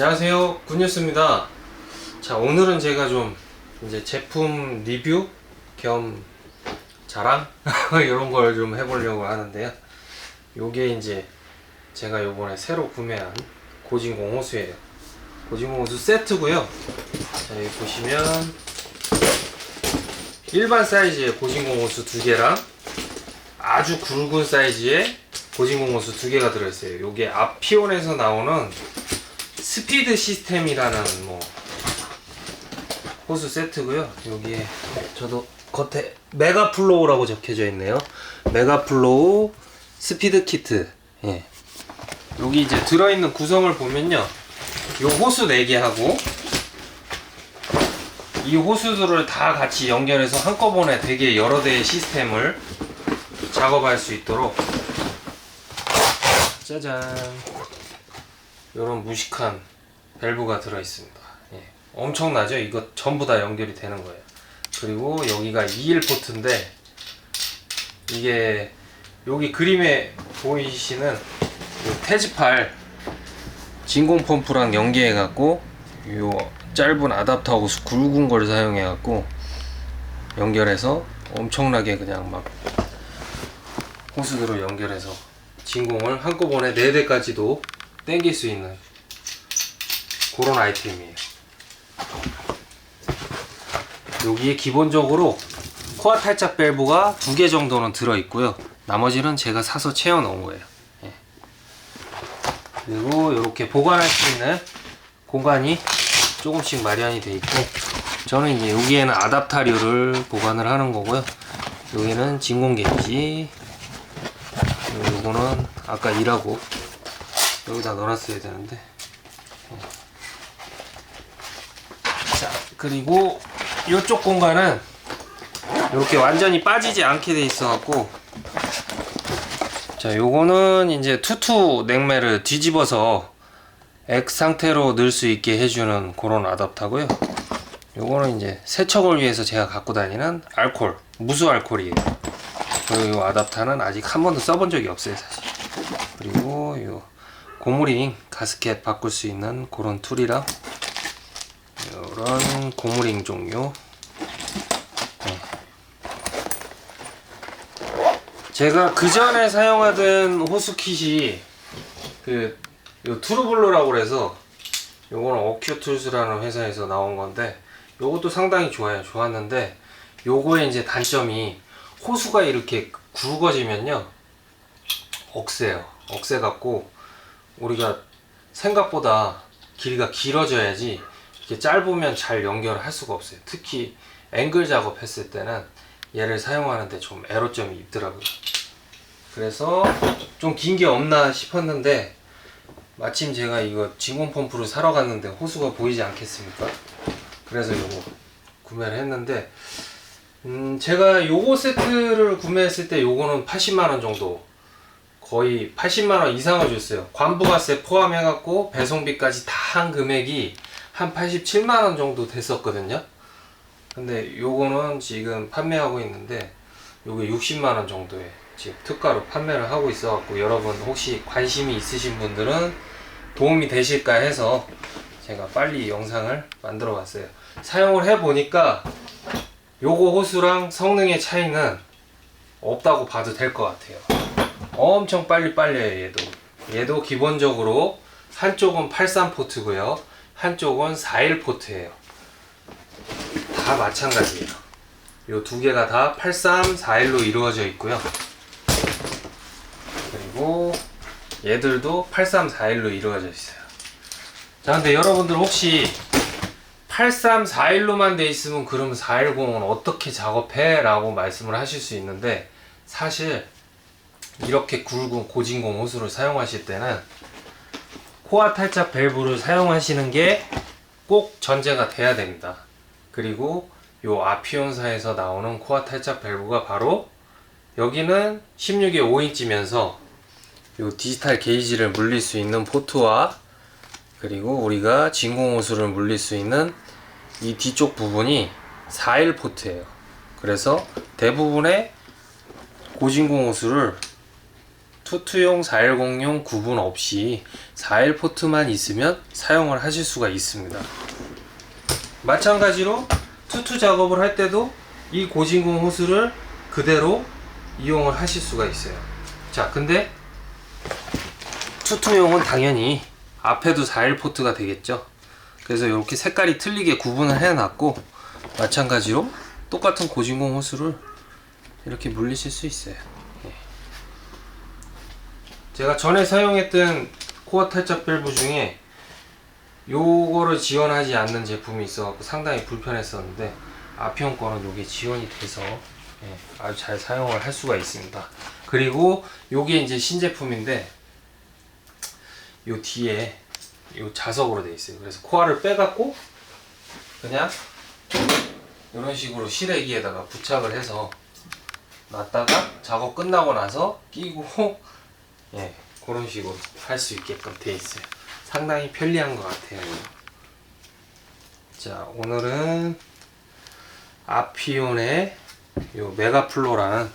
안녕하세요. 굿뉴스입니다. 자 오늘은 제가 좀 이제 제품 리뷰 겸 자랑? 이런 걸 좀 해보려고 하는데요. 요게 이제 제가 요번에 새로 구매한 고진공 호수예요. 고진공 호수 세트고요. 자 여기 보시면 일반 사이즈의 고진공 호수 두 개랑 아주 굵은 사이즈의 고진공 호수 두 개가 들어있어요. 요게 아피온에서 나오는 스피드 시스템이라는 뭐 호수 세트고요. 여기에 저도 겉에 메가플로우라고 적혀져 있네요. 메가플로우 스피드 키트. 예. 여기 이제 들어있는 구성을 보면요. 요 호수 4개 하고 이 호수들을 다 같이 연결해서 한꺼번에 되게 여러 대의 시스템을 작업할 수 있도록 짜잔 이런 무식한 밸브가 들어 있습니다. 예. 엄청나죠? 이거 전부 다 연결이 되는 거예요. 그리고 여기가 2일 포트인데 이게 여기 그림에 보이시는 요 태지팔 진공 펌프랑 연계해 갖고 요 짧은 아답터 호스 굵은 걸 사용해 갖고 연결해서 엄청나게 그냥 막 호스들을 연결해서 진공을 한꺼번에 4대까지도 땡길 수 있는 그런 아이템이에요. 여기에 기본적으로 코어 탈착 밸브가 두 개 정도는 들어 있고요. 나머지는 제가 사서 채워 넣은 거예요. 예. 그리고 이렇게 보관할 수 있는 공간이 조금씩 마련이 돼 있고 저는 이제 여기에는 아답타류를 보관을 하는 거고요. 여기는 진공 그리고 요거는 아까 일하고 여기다 넣어놨어야 되는데. 자 그리고 이쪽 공간은 이렇게 완전히 빠지지 않게 돼 있어 갖고 자 요거는 이제 투투 냉매를 뒤집어서 X 상태로 넣을 수 있게 해주는 그런 아답터고요. 요거는 이제 세척을 위해서 제가 갖고 다니는 알콜 무수 알콜이에요. 그리고 이 아답터는 아직 한 번도 써본 적이 없어요 사실. 그리고 요 고무링 가스켓 바꿀 수 있는 그런 툴이랑 이런 고무링 종류. 네. 제가 그 전에 사용하던 호스킷이 그요 투르블루라고 그래서 요거는 어큐툴스라는 회사에서 나온 건데 요것도 상당히 좋아요. 좋았는데 요거의 이제 단점이 호수가 이렇게 굵어지면요. 억세요. 억세 갖고 우리가 생각보다 길이가 길어져야지 이렇게 짧으면 잘 연결을 할 수가 없어요. 특히 앵글 작업했을 때는 얘를 사용하는데 좀 애로점이 있더라고요. 그래서 좀 긴 게 없나 싶었는데 마침 제가 이거 진공 펌프를 사러 갔는데 호수가 보이지 않겠습니까? 그래서 이거 구매를 했는데 음 제가 요거 세트를 구매했을 때 요거는 80만 원 정도 거의 80만 원 이상을 줬어요. 관부가세 포함해갖고 배송비까지 다 한 금액이 한 87만 원 정도 됐었거든요. 근데 요거는 지금 판매하고 있는데 요게 60만 원 정도에 지금 특가로 판매를 하고 있어갖고 여러분 혹시 관심이 있으신 분들은 도움이 되실까 해서 제가 빨리 영상을 만들어 봤어요. 사용을 해보니까 요거 호수랑 성능의 차이는 없다고 봐도 될 것 같아요. 엄청 빨리 빨려요 얘도. 얘도 기본적으로 한쪽은 83포트고요. 한쪽은 41포트예요. 다 마찬가지예요. 요두 개가 다 83, 41로 이루어져 있고요. 그리고 얘들도 83, 41로 이루어져 있어요. 자 근데 여러분들 혹시 83, 41로만 돼 있으면 그럼 410은 어떻게 작업해? 라고 말씀을 하실 수 있는데 사실 이렇게 굵은 고진공 호수를 사용하실 때는 코어 탈착 밸브를 사용하시는 게 꼭 전제가 돼야 됩니다. 그리고 요 아피온사에서 나오는 코어 탈착 밸브가 바로 여기는 16에 5인치면서 요 디지털 게이지를 물릴 수 있는 포트와 그리고 우리가 진공 호수를 물릴 수 있는 이 뒤쪽 부분이 4일 포트예요. 그래서 대부분의 고진공 호수를 투투용 410용 구분 없이 4일 포트만 있으면 사용을 하실 수가 있습니다. 마찬가지로 투투 작업을 할 때도 이 고진공 호스를 그대로 이용을 하실 수가 있어요. 자, 근데 투투용은 당연히 앞에도 4일 포트가 되겠죠. 그래서 이렇게 색깔이 틀리게 구분을 해놨고 마찬가지로 똑같은 고진공 호스를 이렇게 물리실 수 있어요. 예. 제가 전에 사용했던 코어 탈착 밸브 중에 요거를 지원하지 않는 제품이 있어갖고 상당히 불편했었는데 아피온 거는 요게 지원이 돼서 예, 아주 잘 사용을 할 수가 있습니다. 그리고 요게 이제 신제품인데 요 뒤에 요 자석으로 돼 있어요. 그래서 코어를 빼갖고 그냥 이런 식으로 실외기에다가 부착을 해서 놨다가 작업 끝나고 나서 끼고 예 그런 식으로 할 수 있게끔 돼 있어요. 상당히 편리한 것 같아요. 자 오늘은 아피온의 요 메가플로라는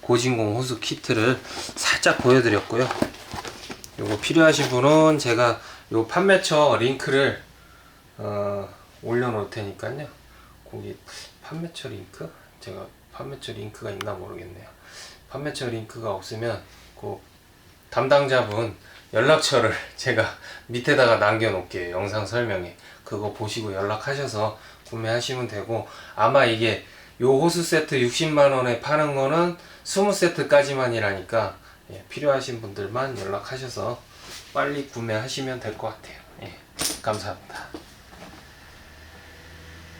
고진공 호수 키트를 살짝 보여드렸고요. 요거 필요하신 분은 제가 요 판매처 링크를 어, 올려놓을 테니까요. 거기 판매처 링크? 제가 판매처 링크가 있나 모르겠네요. 판매처 링크가 없으면 그 담당자분 연락처를 제가 밑에다가 남겨놓을게요. 영상 설명에 그거 보시고 연락하셔서 구매하시면 되고 아마 이게 요 호스 세트 60만 원에 파는 거는 20세트까지만이라니까 예, 필요하신 분들만 연락하셔서 빨리 구매하시면 될 것 같아요. 예, 감사합니다.